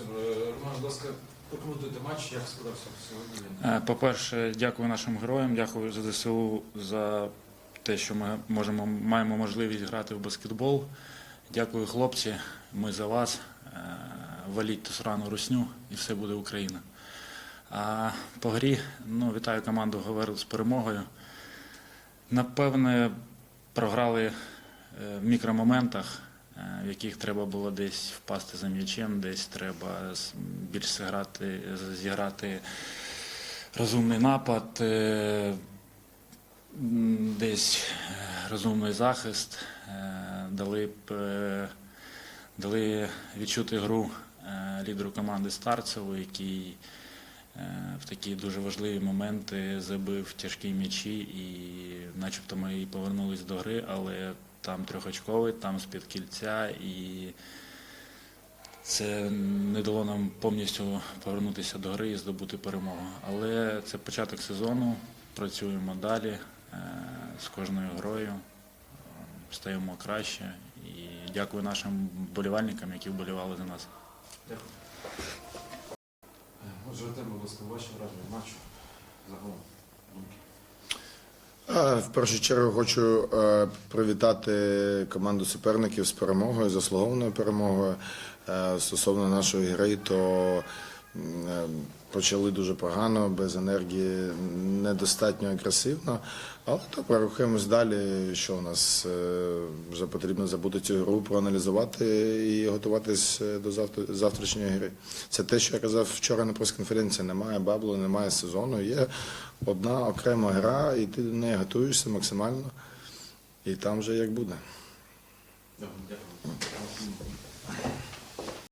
Е, Роман, будь ласка, прокоментуйте матч, як складався сьогодні. Е, По-перше, дякую нашим героям, дякую за ЗСУ за те, що ми можемо, маємо можливість грати в баскетбол. Дякую, хлопці. Ми за вас. Е, Валіть ту срану русню і все буде Україна. А по грі, ну, вітаю команду Говерл з перемогою. Напевне, програли в мікромоментах, в яких треба було десь впасти за м'ячем, десь треба більш зіграти, зіграти розумний напад, е, десь е, розумний захист, е, дали б е, дали відчути гру е, лідеру команди Старцеву, який е, в такі дуже важливі моменти забив тяжкі м'ячі, і начебто ми і повернулись до гри, але там трьохочковий, там з-під кільця, і це не дало нам повністю повернутися до гри і здобути перемогу. Але це початок сезону, працюємо далі е, з кожною грою, стаємо краще. І дякую нашим болівальникам, які вболівали за нас. Дякую. Е, Отже, Артем, будь ласка, ваші враження матчу загалом. думки. В першу чергу хочу е, привітати команду суперників з перемогою, заслугованою перемогою. Е, Стосовно нашої гри, то почали дуже погано, без енергії, недостатньо агресивно. Але добре, рухаємось далі. Що у нас е, вже потрібно забути цю гру, проаналізувати і готуватись е, до завтра- завтрашньої гри. Це те, що я казав вчора на прес-конференції. Немає баблу, немає сезону. Є одна окрема гра, і ти до неї готуєшся максимально. І там вже як буде. Дякую.